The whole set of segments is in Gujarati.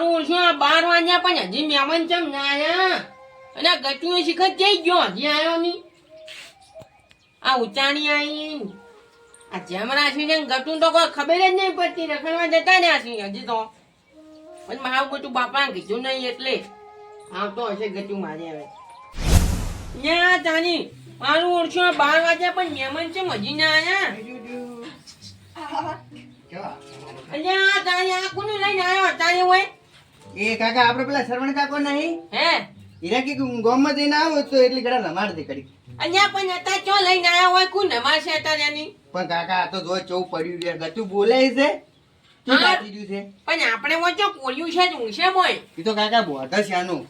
મારું ઓળશું બાર વાગ્યા પણ હજી મહેમાન ચમ ના આયા? અને ગટુએ શિખર જઈ ગયો? હજી આવ્યો નહીં. આ ઉચાણી આવી આ જેમ રાશી છે ને ગટું તો કોઈ ખબર જ નહીં પડતી. રખડવા જતા ને આશી હજી તો. પણ મારું બધું બાપા કીધું નહીં એટલે. આવતો હશે ગટું મારે હવે ન્યા તાની મારું ઓળખ્યું બાર વાગ્યા પણ મહેમાન છે હજી ના આયા? અલ્યા તારી આ કોને લઈને આવ્યો તારી હોય એ કાકા આપણે પેલા શરવણ કાકો નહીં? હે? હીરા કે ગામમાં જઈને આવો તો એટલી ઘડા રમાડ દે કરી અહીંયા પણ અત્યારે ચો લઈને આવ્યા હોય? કોણ નમાશે અત્યારે એની? પણ કાકા આ તો જો ચૌ પડ્યું છે ગચું બોલે છે. શું છે. પણ આપણે વચ્ચે કોળિયું છે જ ઊંઘશે મોય એ તો કાકા બોધા છે આનું.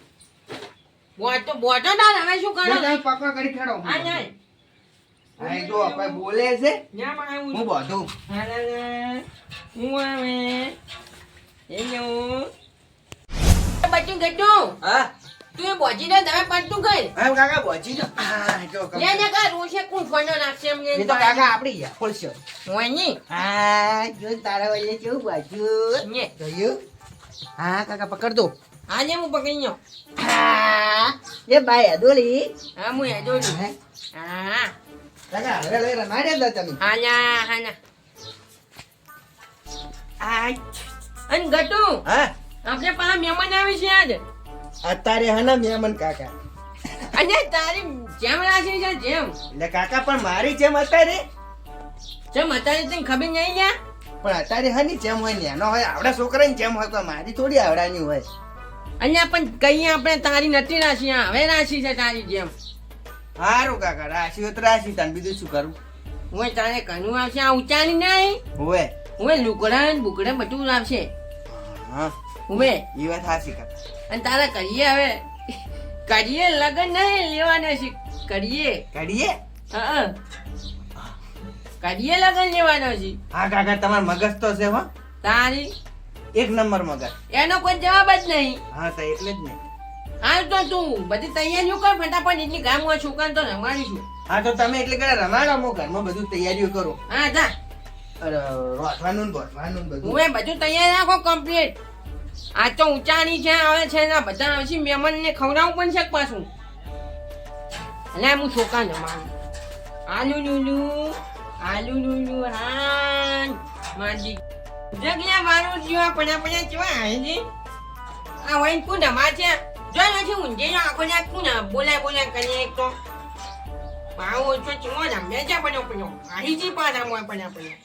બોટો બોટો ના હવે શું કરો તમે પકડ કરી ખેડો. હા જાય હા જો આપણે બોલે છે. પણ હું હાલા હું આવે? બચ્ચું ગટુ હા. તું એ બોજી દે તમે પંટું કઈ હા કાકા બોજી જો હા જો લે ને કા રોશે કું ફણો નાખશે એમ એ તો કાકા આપડી યા ખોલશો. હોયની હા જો તારા વલ્લે જો બાજુ ને જોયું? હા કાકા પકડ દો આજે હું પકડી હા. એ ભાઈ અદોલી હા હું એ હે? હા. કાકા હવે લઈ રમાડે જ તમે. હાલા આય. અન ગટુ હા. આપણે પાછા મહેમાન આવે છે આજ. અત્યારે હના મહેમાન કાકા. અને તારી જેમ રાશી છે જેમ. એટલે કાકા પણ મારી જેમ અત્યારે? જેમ અત્યારે તને ખબર નહીં લ્યા? પણ અત્યારે હની જેમ હોય નેનો હોય આવડા છોકરાની જેમ હોય પણ મારી થોડી આવડાની હોય. અહીંયા પણ કઈ આપણે તારી નથી રાશી હવે રાશી છે તારી જેમ. હારું કાકા રાશી હોય તો રાશી તને બીજું શું કરું? હું તારે કનું આવશે આ ઊંચાની નહીં? હોય હું લુકડા ને બુકડા બધું આવશે હા. ઉમે. એ વાત હાસી અને તારા કરીએ હવે. કરીએ લગન નહીં લેવાના છે. કરીએ. કરીએ? હા કરીએ લગન લેવાના છે. હા કાકા તમાર મગજ તો છે હો. તારી. એક નંબર મગજ. એનો કોઈ જવાબ જ નહીં. હા તો એટલે જ નહીં હાલ તો તું બધી તૈયારીઓ કર ફટાફટ એટલી ગામમાં છોકરા તો રમાડીશું હા તો તમે એટલે કરે રમાડો હું ઘરમાં બધું તૈયારીઓ કરો. હા જા. અરે રોટવાનું ને ગોઠવાનું ને બધું. હું બધું તૈયાર રાખો કમ્પ્લીટ આ તો ઊંચાની છે આવે છે ને બધા બધા આવશે મહેમાનને ખવડાવવું પણ છે પાછું? એટલે હું છોકરા જમાડું આલુ લુલુ આલુ લુલુ હાન માજી. જગ્યા મારું જીવા પડ્યા પડ્યા કેવા આવે છે? આ વહીન કું ધમા છે? જો નથી જો આખો ને કું ના બોલાય બોલાય કરીએ એક તો. પાવો ઓછો ચીમો ના મેજા પડ્યો પડ્યો. આહી જી પાડા મોય પડ્યા પડ્યા.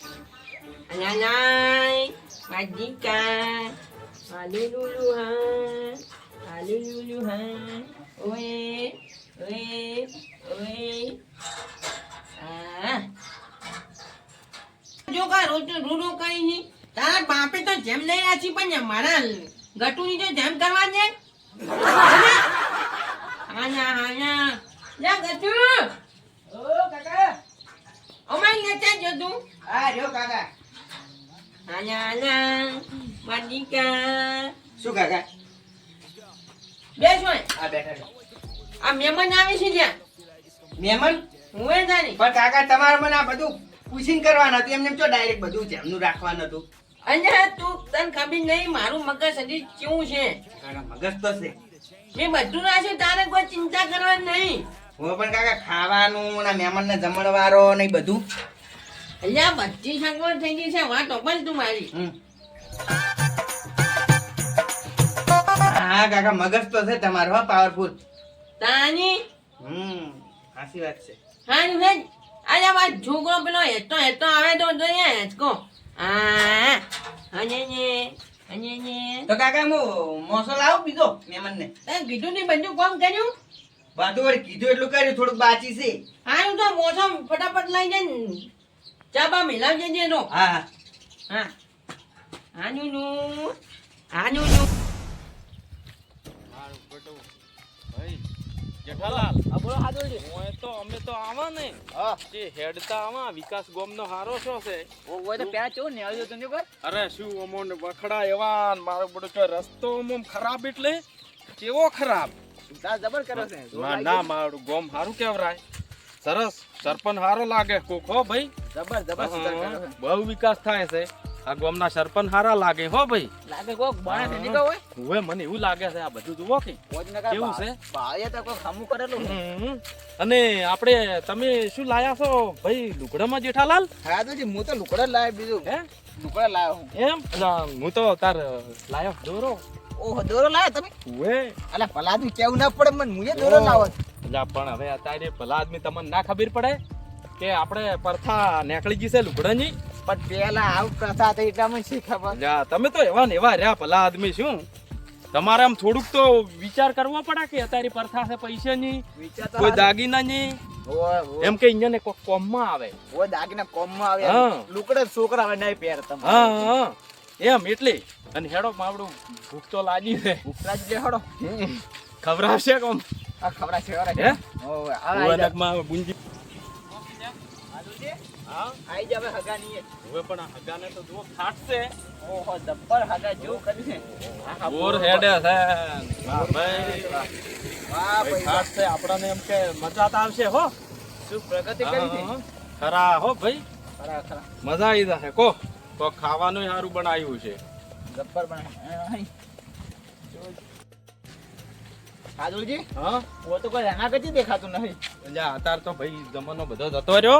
માજી Magika, Alululuhan, Alululuhan, Oe, Oe, Oe. Ah. જો કા રોજ રૂડો કરી નહીં. તાર બાપે તો જેમ લઈ છે પણ મારા ગટુની તો જેમ કરવા દે. હાના હાના. લે ગટુ. ઓ કાકા. અમારી લેતા જો તું હા રહ્યો કાકા. હાના હાના. શું કાકા? બેસો આ બેઠા આ મહેમાન આવે છે ત્યાં. મહેમાન? હું એ જાણી. પણ કાકા તમારે મને આ બધું પૂછીને કરવાનું હતું. એમને જો ડાયરેક્ટ બધું જેમનું રાખવાનું હતું. અને તું તને ખબર નહીં મારું મગજ હજી કેવું છે. મગજ તો છે. મેં બધું રાખ્યું તારે કોઈ ચિંતા કરવાની નહીં. હું પણ કાકા ખાવાનું ને મહેમાનને જમણવારો ને બધું. અહીંયા બધી સગવડ થઈ ગઈ છે વાત પણ તું મારી. હા કાકા મગજ તો છે તમારો હા પાવરફુલ તાની? હમ સાચી વાત છે. હારું છે અલ્યા વાત છોકરો પેલો હેતો હેતો આવે તો જોઈએ હેચકો હા અને ને ને તો કાકા હું મોસો લાવું બીજો મહેમાનને? તે કીધું ને બધું કોમ કર્યું? બધું વળી કીધું એટલું કર્યું થોડુંક બાચી છે. હારું તો મોસમ ફટાફટ લઈ જઈને ને ચાબા મિલાવજે જે નો હા હા. હા. આનું નું આનું નું જેઠાલાલ આ બોલો હાદોડી ઓય તો અમે તો આવા ને. જે હેડતા આવા વિકાસ ગોમનો હારો છો છે. ઓય તો પેલા ચો ને આવ્યો તો ને અરે શું અમોને વખડા એવા મારો બધો કે રસ્તો ખરાબ એટલે? કેવો ખરાબ? તાર જબર કરો છે. ના ના મારું ગોમ હારું કેવરાય સરસ સરપંચ હારો લાગે કોકો ભાઈ. જબર બહુ વિકાસ થાય છે. આ ગામના સરપંચ હારા લાગે હો ભાઈ. લાગે કોક બાણે. થઈ ગયો હોય? હવે મને એવું લાગે છે આ બધું જુઓ કે. કેવું છે? ભાઈએ તો કોક હમું કરેલું અને આપણે તમે શું લાયા છો? ભાઈ લુકડામાં જેઠાલાલ હા તો હું તો લુકડા લાય બીજું. હે? લુકડા લાયો હું. એમ? હું તો તાર લાયો દોરો. ઓહો દોરો લાવ્યો તમે? ઉવે. અલા તું કેવું ના પડે મને? મુએ દોરો લાવો અલા પણ હવે અત્યારે ભલા આદમી તમને ના ખબર પડે કે આપણે પરથા નેકળી ગઈ છે લુગડાની. પણ પેલા આવું પ્રથા થઈ એટલે મને શી ખબર? જા તમે તો એવા ને એવા રહ્યા ભલા આદમી શું તમારે આમ થોડુંક તો વિચાર કરવો પડે કે અત્યારે પ્રથા છે પૈસાની વિચાર તો કોઈ. દાગીનાની. એમ કે અહીંયા કોઈ કોમમાં આવે. ઓ દાગીના કોમમાં આવે હા. લુકડા છોકરા હવે નહીં પહેર તમે હા હા. એમ એટલે. અને હેડો માવડું ભૂખ તો લાગી છે. ઉપરાજ લે હડો. ખવડાવશે કોમ? આ ખબરા છે ઓરે હે ઓ આ લગમાં જા. હા? આઈ જાવે. હવે પણ આ હગાને તો જુઓ ફાટશે ઓહો જબ્બર હગા જેવું કરીને બોર હેડે છે. ભાઈ વાહ ભાઈ. ફાટશે આપણને એમ કે મજા તો આવશે હો. શું પ્રગતિ કરી છે? ખરા હો ભાઈ. ખરા ખરા. મજા આવી જશે. કો તો ખાવાનું સારું બનાવ્યું છે. જબ્બર બનાવી. હાજુજી હા? ઓ તો કોઈ રાણા કદી દેખાતું નથી. એટલે અત્યારે તો ભાઈ જમવાનો બધો જતો રહ્યો.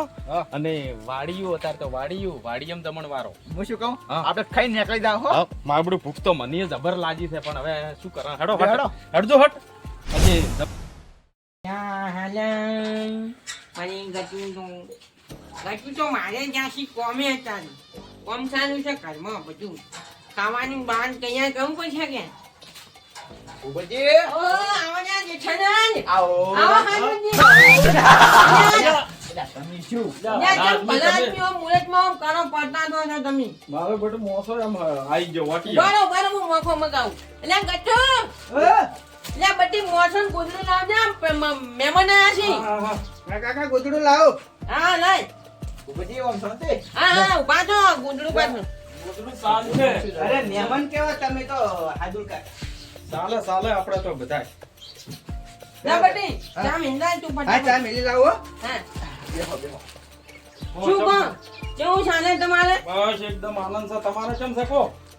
અને વાડીયું અતાર તો વાડીયું વાડીયમ દમણ વારો હું શું કહું? આપણે ખાઈ નીકળી જાવ હો. માબડું ભૂખ તો મને જબર લાગી છે પણ હવે શું કરા હડો હેડો. હટ. હટજો હટ. અજે જબ- યા હાલા. મારી ગટુ તો ગટુ તો મારે જ્યાંથી કોમે હતા કોમ ચાલુ છે ઘરમાં બધું ખાવાનું બાન કયા કહું પડશે કે ઉભજી ઓ આવો ને જેઠાલાલ. આવો. આવો એલા, તમે શું? યા, જેમ ભલા આદમીઓ કાનો પડતા તો છો તમે. મારો બેટો મોસો એમ આવી ગયો વાટી બરો બરો હું મોખો મગાવું. એટલે ગટુ એટલે બધી મોસમ ગોદડું લાવજે મહેમાન આયા છે. કાકા ગોદડું લાવો. હા લઈ ઉભજી ઓમ હા હા ઊભા છો ગોદડું પાછું. બધું સાલ છે. અરે મહેમાન કેવા તમે તો હાદુલ કા સાલે સાલે આપણે તો બધા ના બટી ચા મિંદા તું હા ચા મિલી લાવો હા. બેહો બેહો. શું કહો કેવું ચાલે તમારે? બસ એકદમ આનંદ છે. તમારે કેમ છે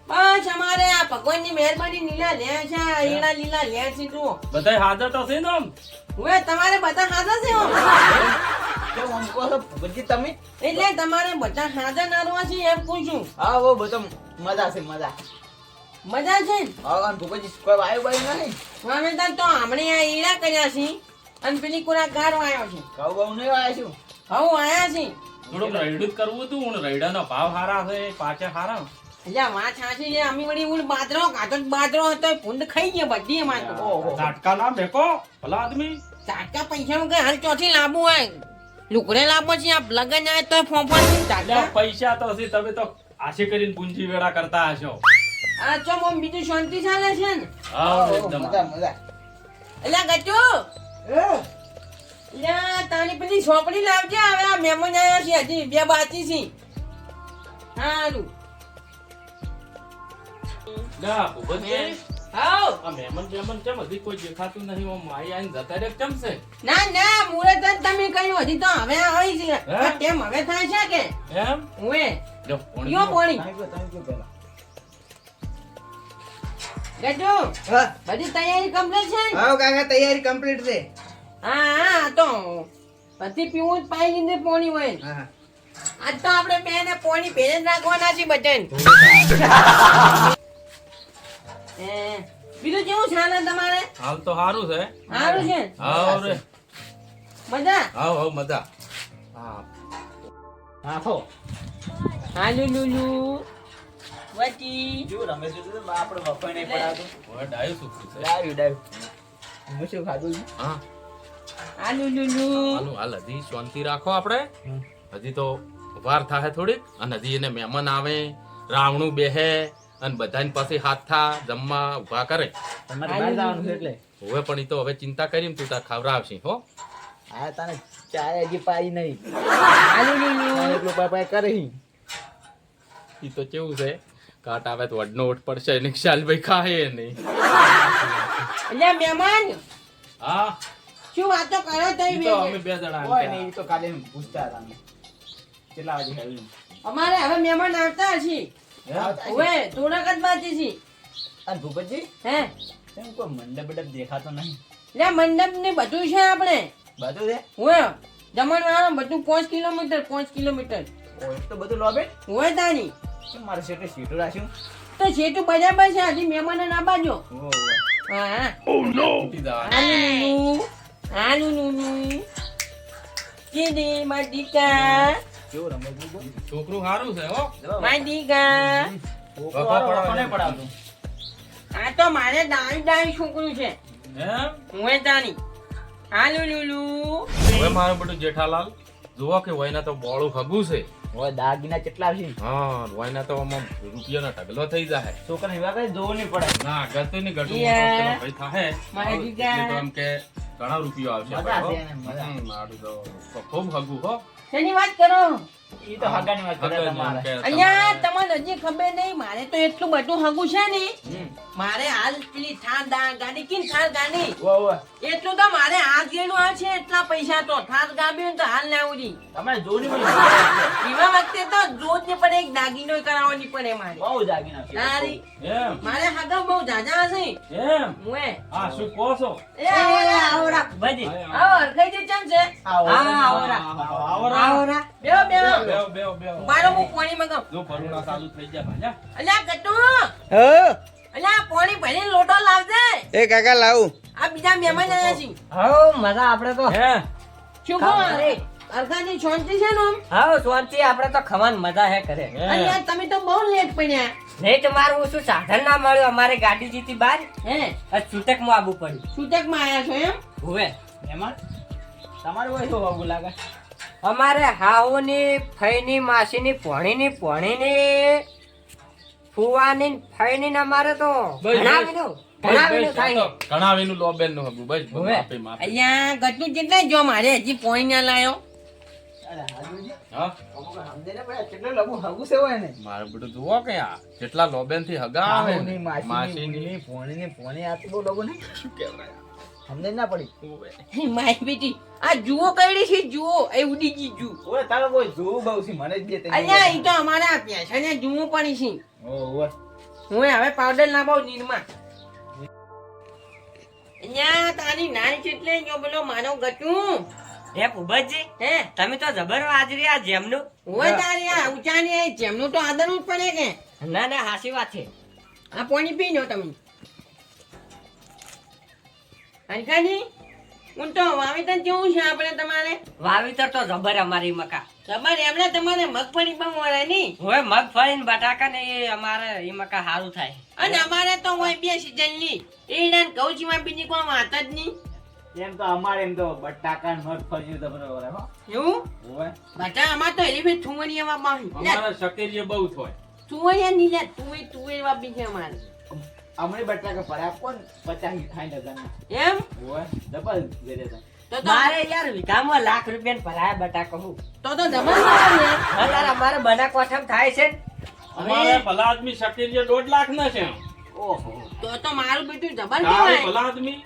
બસ અમારે આ ભગવાનની મહેરબાની લીલા લે છે આ લીલા લે છે તું બધા હાજર તો છે ને આમ? હવે તમારે બધા હાજર છે આમ? તમે? એટલે તમારે બધા હાજર રહ્યા છે એમ પૂછું. હા ઓ બધા મજા છે મજા. મજા છે હા ભૂપતજી કોઈ વાયુ બાયુ નહીં. અમે તાર તો હમણે આ ઈડા કર્યા છે અને પેલી કોરા ગારો આવ્યો છે. ઘઉં બહુ નહીં આવ્યા છું. હવ આવ્યા છે. થોડુંક રૈડું કરવું હતું હું રૈડાનો ભાવ હારા છે પાછા હારા. એટલે વાત સાચી છે અમે વળી હું બાજરો કાચો બાદરો હતો એ ખાઈ ગયો બધી એમાં તાટકા ઝાટકા ના મેકો ભલા આદમી. ચાટકા પૈસા કઈ હાલ ચોથી લાંબુ હોય. લુકડે લાંબો છે આ લગન આવે તો ફોફા પૈસા તો છે તમે તો આશે કરીને પૂંજી વેળા કરતા હશો. આ ચો મમ બીજું શાંતિ ચાલે છે ને? હા એકદમ મજા મજા. એટલે ગચુ એટલે તારી પેલી સોપડી લાવજે હવે આ મહેમાન આવ્યા છે હજી બે બાકી છે. સારું ના ભૂપતજી હાઉ આ મહેમાન બેમાન કેમ હજી કોઈ દેખાતું નહીં આમ આઈ આઈને જતા રે કેમ છે? ના ના મુરત જ તમે કહ્યું હજી તો હવે આવી છે. કેમ હવે થાય છે કે? એમ? હું લો પોણી યો પોણી. ગજુ હા. બધી તૈયારી કમ્પ્લીટ છે ને? હા કાકા તૈયારી કમ્પ્લીટ છે. હા હા તો. પછી પીવું જ પાઈ દીધે પોણી હોય. ને. હા. આજ તો આપણે બે ને પોણી ભેજ જ રાખવાના છે બચન એ, બીજું કેવું ચાલે તમારે? હાલ તો સારું છે. સારું છે? ને? હાવ રે. મજા? હાવ હાવ મજા. હા હા હો હાલુ લુલુ. વટી. જો રમેશ તો આપણે વફાઈ નહીં પડાવતું હવે ડાયું શું છે? ડાયું ડાયું. હું શું ખાધું હા. હાલુ લુલુ હાલો હાલ હજી શાંતિ રાખો આપણે હજી તો વાર થાય થોડીક અને હજી એને મહેમાન આવે રાવણું બેહે અને બધાની પાસે હાથ થા જમવા ઊભા કરે. એટલે? હવે પણ એ તો હવે ચિંતા કરી તું તાર ખવડાવશે હો. હા તને ચાય હજી પાઈ નહીં. આલુ લુલુ એટલું પાય પાય કરે. ઈ તો કેવું છે? કાટ આવે તો વડનો ઓઠ પડશે એને ખ્યાલ ભાઈ ખાય નહીં. એટલે મહેમાન. હા? શું વાતો કરો તો ઈ અમે બે જણા કોઈ નહીં તો કાલે પૂછતા હતા અમે. કેટલા વાગે હેલ્યું અમારે હવે મહેમાન આવતા છે ઓવે થોડાક જ બાકી છે અને ભૂપતજી? હે? તેમ કોઈ મંડપ બડપ દેખાતો નહીં. લે મંડપ ને બધું છે આપણે. બધું છે? ઓવે જમણવાળા બધું પાંચ કિલોમીટર પાંચ કિલોમીટર. ઓ તો બધું લોબે? ઓવે તાની કેમ મારે શેઠે સીટો રાખ્યું? તો છેટું બરાબર છે હજી મહેમાનો ના બાજો ઓ હા તૂટી જવાનું. આનું આનું નું મારી દીકા કેવું રમે? છોકરું સારું છે હો. પડાવતું? આ તો મારે દાઈ દાઈ છોકરું છે. હું તાની આલુ લુલુ હવે મારું બધું જેઠાલાલ જુઓ કે વયના તો બોળું ખગું છે. હવે દાગીના કેટલા છે? હા વયના તો આમ રૂપિયાનો ઢગલો થઈ જાય. છોકરા એવા કઈ જોવું નહીં પડે. ના ગતું ની ગટું યા. ભાઈ થાહે. મારા તો એમ કે ઘણા રૂપિયો આવશે. મારું તો ખૂબ હગું હો. શેની વાત કરો? ઈ તો હગાની વાત કરે તમારે. કે તમને હજી ખબર નહીં મારે તો એટલું બધું હગું છે ને. મારે હાલ પેલી થાર ગાડી કિન થાર ગાડી. એટલું તો મારે આ ગેડું આ છે એટલા પૈસા તો. થાર ગાડી તો હાલ ના આવડી તમારે જોવું એવા વખતે તો જોત ને પડે એક દાગીનો કરાવવાની પડે મારે. બહુ દાગીના તારી. મારે હગા બહુ જાજા હશે. એમ. મુએ. હા શું કહો છો? એ આવરા. આવરા ભજી. આવો હરખાઈ ચમ છે? આવો. આવરા. આવરા. આવરા. બેહો બેહો. બેહો, બેહો, બેહો. મારો હું પાણી મંગાવ. જો ભરુણા ચાલુ થઈ જાય ભાજા અલ્યા ગટુ. હ. અલ્યા પાણી ભરીને લોટો લાવજે. એ કાકા લાવ. આ બીજા મહેમાન આવ્યા છે. હા મજા આપણે તો. હે? શું કહો? અરે અરખાની શાંતિ છે ને હા શાંતિ આપણે તો ખવાન મજા હે કરે અલ્યા તમે તો બહુ લેટ પડ્યા. નહીં તો મારું શું સાધન ના મળ્યું? અમારે ગાડી જીતી બાર. હે? છૂટકમાં આવવું પડ્યું. છૂટકમાં આવ્યા છો એમ? હોવે મહેમાન, તમારું હોય શું લાગે. અમારે હાઉની ફઈની માસીની ભણીની ભણીની ફુવાની ને ફઈની ને અમારે તો બસ, ઘણા બસ. વિનું ઘણા વિનું થાય કણાવીનું લોબેનનું હગું. બસ હવે. માપી માપી અહીંયા જો મારે હજી પાણી ના લાયો. ને કેટલું લગુ હગું છે હોય ને. મારું બધું જુઓ કે આ કેટલા લોબેનથી હગા આવે માસી ની માસીની, માસીની. ભૂની, ભોણીની, ભોણી, આ બહુ લગુ નહીં? શું કહેવાય? સમજણ ના પડી. માય બેટી આ જુઓ કઈડી છે જુઓ. એ ઉડી ગઈ જુ ઓય તારો કોઈ જોવું બહુ છે મને જ દે તે અલ્યા ઈ તો અમારા આપ્યા છે. ને જુઓ પણ છે. ઓય હું હવે પાવડર ના બહુ નીરમાં. અહીંયા તારી નાની છે એટલે જો બોલો મારો ગટું એ ભૂપતજી હે? તમે તો જબર વાજરી આ જેમનું. ઓય તારી આ ઉચાની આ જેમનું તો આદરવું જ પડે કે? ના ના હાસી વાત છે. આ પાણી પીનો તમે. હરખાજી હું તો વાવેતર કેવું છે આપણે તમારે? વાવેતર તો જબર અમારી મકા. તમારે એમણે તમારે મગફળી પણ મળે નહીં હવે મગફળી ને બટાકા ને એ અમારે એ મકા સારું થાય. અને અમારે તો હોય બે સીઝનની એ કૌચીમાં બીજી કોઈ વાત જ નહીં. એમ તો અમારે એમ તો બટાકા ને મગફળી તમને બરોબર હો. એવું? હોય. બટા અમાર તો એલિફેન્ટ થુવરિયા માં અમારે શકેરીએ બહુ થાય થુવરિયા ની લે. તુવે તુવે વાપી છે અમારે અમને કે ભરા કોણ પચાસ સાઠ હજાર એમ? ડબલ દે દેતા. તો મારે યાર વીઘામાં લાખ રૂપિયા ભરાયા બટાકા હું. તો તો યાર. અત્યારે અમારે બનાકોઠમ થાય છે ને. અમારે ભલા આદમી શકેરીએ દોઢ લાખ ના છે. ઓહો. તો તો મારું બેટું જબર કહેવાય. ભલા આદમી.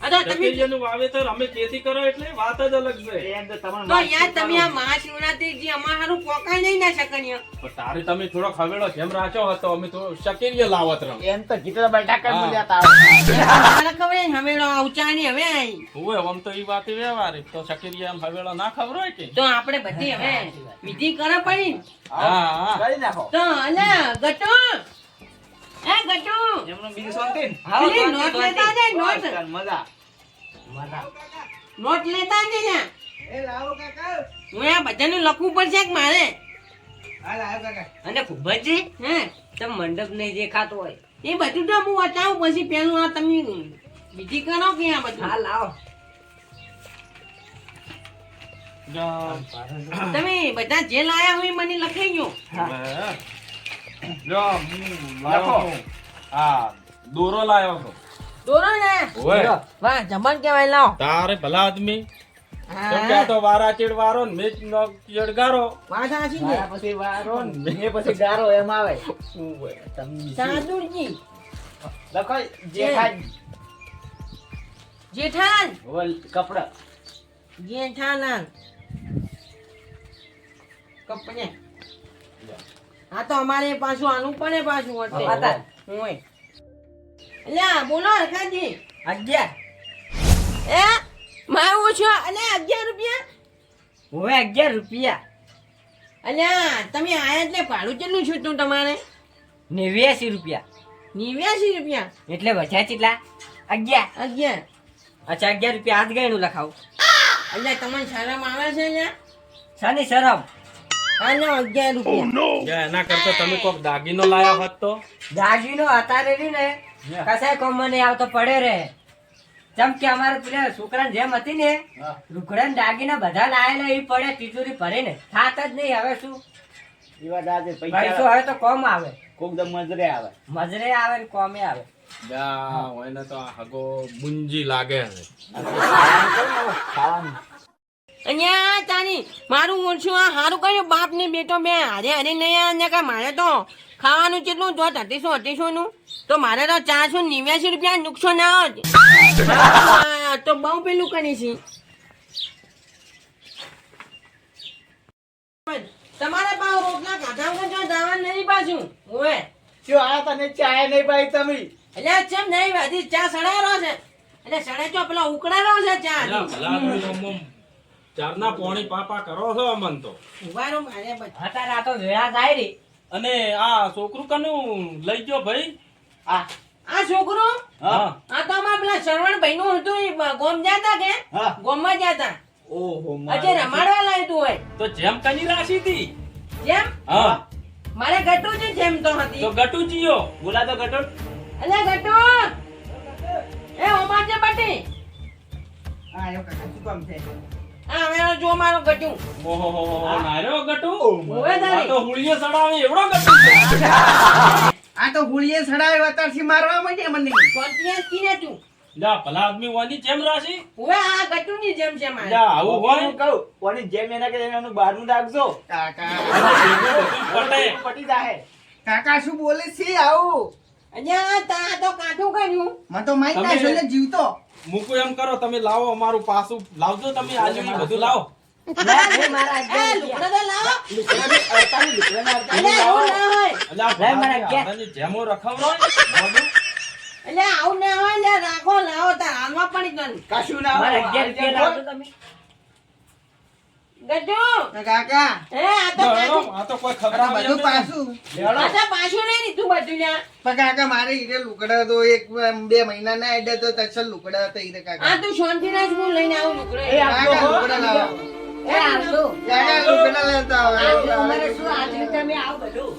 અરે તમે શકેરીયાનું વાવેતર અમે ખેતી કરો એટલે વાત જ અલગ છે. તો તમને યાર તમે આ મહાશિવરાત્રી જે અમાર હારું પોકાય નહીં ના શકણીય પણ તારે તમે થોડો ખવેડો જેમ રાખ્યો હતો અમે તો શકેરીએ લાવત રમ. એમ તો કીધું બટાકા હા. બોલ્યા તા મારે ખબર હવેડો ઉચાણી હવે આઈ. હોય આમ તો ઈ વાત વ્યવહારિક. તો શકેરીએ આમ હવેળો ના ખબર હોય કે? તો આપણે બધી હવે વિધિ કરે પડી. હા હા. કરી નાખો. તો અલા ગટુ. એ ગટુ. એમનો બીજું શાંતિ ને? હાવ પેલી શાંતિ, નોટ લેતા જાય નોટ. મજા. મજા. નોટ લેતા જાય ને. એ લાવો કાકા. હું આ બધાને લખવું પડશે કે મારે? હા લાવો કાકા. અને ભૂપતજી હે? તમે મંડપ નહીં દેખાતો હોય. એ બધું તો હું બતાવું પછી પેલું આ તમે બીજી કરો કે આ બધું? હા લાવો. તમે બધા જે લાયા હોય એ મને લખાઈ ગયો જો હું લાવ્યો છું. આ દોરો લાવ્યો છું. દોરો ને હોય વાહ જમણ કેવાય લાવો. તારે ભલા આદમી. તો વારા ચેડ વારો ને મેચ નો ચેડગારો. વાત સાચી છે મારા પછી વારો ને મેં પછી ગારો એમ આવે. તમે સાદુરજી લખો જેઠાન જેઠાન વલ કપડા. જેઠાન કપને હા તો અમારે પાછું આનું પણ પાછું હશે હોય. અલ્યા બોલો હરખાજી અગિયાર. એ મારું છો અને અગિયાર રૂપિયા? હવે અગિયાર રૂપિયા. અલ્યા તમે આયા એટલે ભાડું કેટલું તું તમારે? નેવ્યાસી રૂપિયા. નેવ્યાસી રૂપિયા? એટલે વધ્યા કેટલા અગિયાર. અગિયાર. અચ્છા અગિયાર રૂપિયા હાથ ગયેલું લખાવું. અલ્યા તમને શરમ આવે છે અહીંયા શાની શરમ? હા અગિયાર રૂપિયા. યા, એના કરતા તમે કોક દાગીનો લાયા હોત? તો દાગીનો અત્યારે રહી ને. કસાય કોમ મને આવતો પડે રે. જેમ કે અમારે પેલા છોકરા જેમ હતી ને રૂકડા ને દાગીના બધા લાયેલા એ પડે તિજોરી ભરે ને. થાત જ નહીં હવે શું? પૈસો હવે તો કોમ આવે. કોક દમ મજરે આવે. મજરે આવે ને કોમે આવે. યા, ઓયને તો હગો મુંજી લાગે છે ખાવાનું. અહીંયા તારી મારું ઓછું આ સારું કર્યું બાપ ને બેટો બે હારે હારે નહીં અહીંયા કા મારે તો ખાવાનું કેટલું જો અઢીસો અઢીસો નું તો મારે તો ચારસો નેવ્યાસી રૂપિયા નુકસાન આવે છે તો બહુ પેલું કરી છે તમારે પાવ રોટલા ખાધા વગર જો જવાનું નહીં પાછું. ઓએ જો આ તને ચાય નહીં ભાઈ તમે. એટલે ચેમ નહીં ભાઈ ચા સડાયેલો છે. એટલે સડે તો પેલો ઉકળેલો છે ચા. ચારના પોણી પાપા કરો છો અમન તો. ઉભારો મારે હતા રાતો વેળા જાય રે. અને આ છોકરું કનું લઈ ગયો ભાઈ? આ. આ છોકરો? હા. આ તો અમાર પેલા શ્રવણ ભાઈ નું હતું ગોમ જાતા કે? હા. ગોમમાં જાતા. ઓહો અજે રમાડવા લાવ્યું તું હોય. તો જેમ કની રાશી હતી? જેમ? હા. મારે ગટુજી છે જેમ તો હતી. તો ગટુજીયો બોલા તો ગટુ. અલે ગટુ! એ ઓમાજે છે બટી આ કાકા શું કામ છે? આ જો મારો ગટુ. ઓહો હો હો હો, નાર્યો ગટુ? ઓવે તારી તો હુળીએ સડાવે એવડો ગટુ આ તો હોળીએ સડાવ્યો અત્યારથી મારવા માંડ્યા મને. કોન્ટિયસ કીને તું. જા ભલા આદમી વાની જેમ રાશી. હવે આ ગટુ ની જેમ છે મારે. જા આવું હોય. હું કહું જેમ એના કે એનું બહારનું રાખજો. કાકા. પટે પટી જાહે. કાકા શું બોલે છે? આવું. અહીંયા તા તો કાઠું કર્યું. મને તો માહિત ના તમે- છે એટલે જીવતો. મૂકું એમ કરો તમે લાવો અમારું લાવજો તમે આજે બધું લાવો. જેમો એટલે આવું ના હોય રાખો લાવો તાર હાલમાં પડી કશું ના હોય. ગટુ કાકા. એ આ તો આ તો કોઈ ખબર બધું પાછું. આ તો પાછું નહીં લીધું બધું લ્યા. પણ કાકા મારે હીરે લુકડા તો એક બે મહિના ના આડે તો તસલ લુકડા હતા હીરે આ તું શાંતિ રાખ હું લઈને આવું લુગડો. એ કાકા લુકડા લાવો. એ આવજો કાકા લુકડા લેતા આવો. અમારે શું આજની તમે આવ બધું.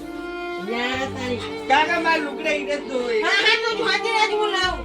કાકા મારે લુકડા હીરે જ હા હા તું શાંતિ રાખ હું લાવું.